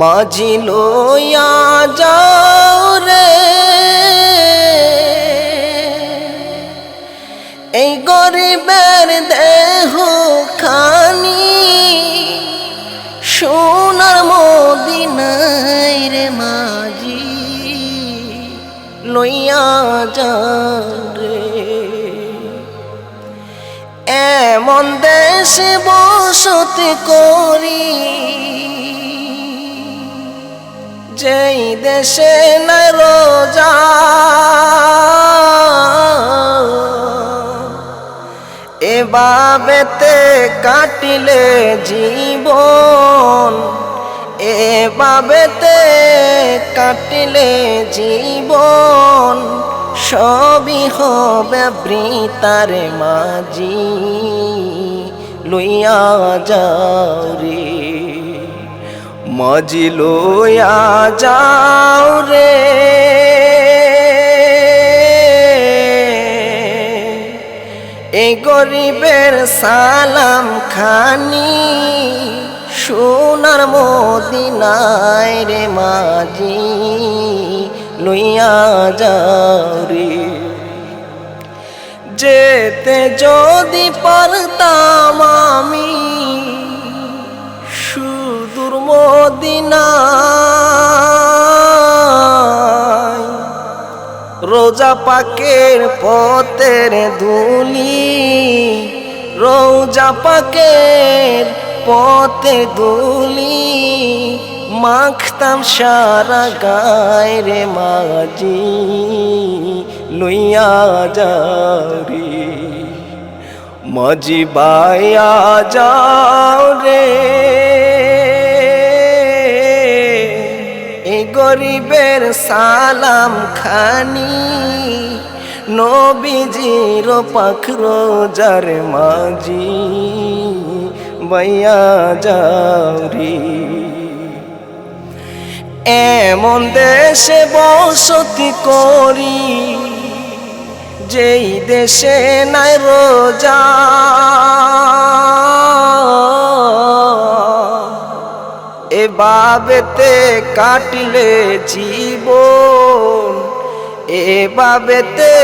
মাঝি লইয়া যাও রে। এই গরিবের দেহ খানি সোনার মদিনায় রে মাঝি লইয়া যাও রে। এমন দেশে বসতি করি যেই দেশে নাই রোজা। এবাবেতে কাটিলে জীবন, এবাবেতে কাটিলে জীবন, সবই হবে বৃতারে মাঝি, লইয়া যাও রে। মাঝি লইয়া যাও রে। এই গরিবের সালাম খানি, সোনার মদিনায় রে মাঝি লইয়া যাও রে। যেতে যদি পারতাম আমি মদিনায় রোজা পাকের পতের ধুলি, রোজা পাকের পথে ধুলি, মাখতাম সারা গায় রে মাঝি লইয়া যাও রে মাঝি বাইয়া যাও রে। গরিবের সালাম খানি। নবীজির পাখরো যার মাঝি, বাইয়া যাও রে এমন দেশে বসতি করি, যেই দেশে নাই রোজা। এবাবেতে কাটিলে জীবন এবাবেতে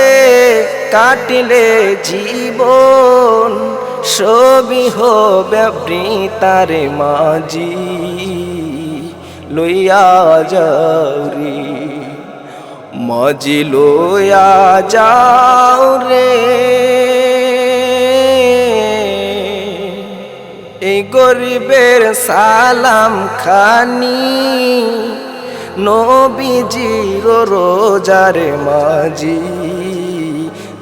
কাটিলে জীবন, সবই হবে বৃতারে মাঝি। লইয়া যাও রে, মাঝি লইয়া যাও রে। গরিবের সালাম খানি। নবীজির রোজার মাঝি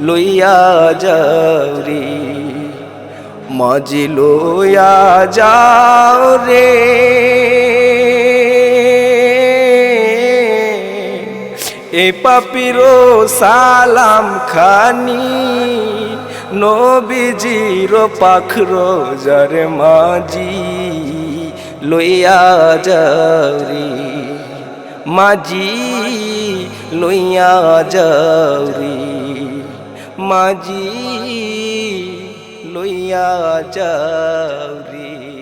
লইয়া যাও রে মাঝি লইয়া যাও রে। এ পাপিরো সালাম খানি। নবীজির পাখর জর মাঝি লইয়া যারি মাঝি লইয়া যারি মাঝি লইয়া যারি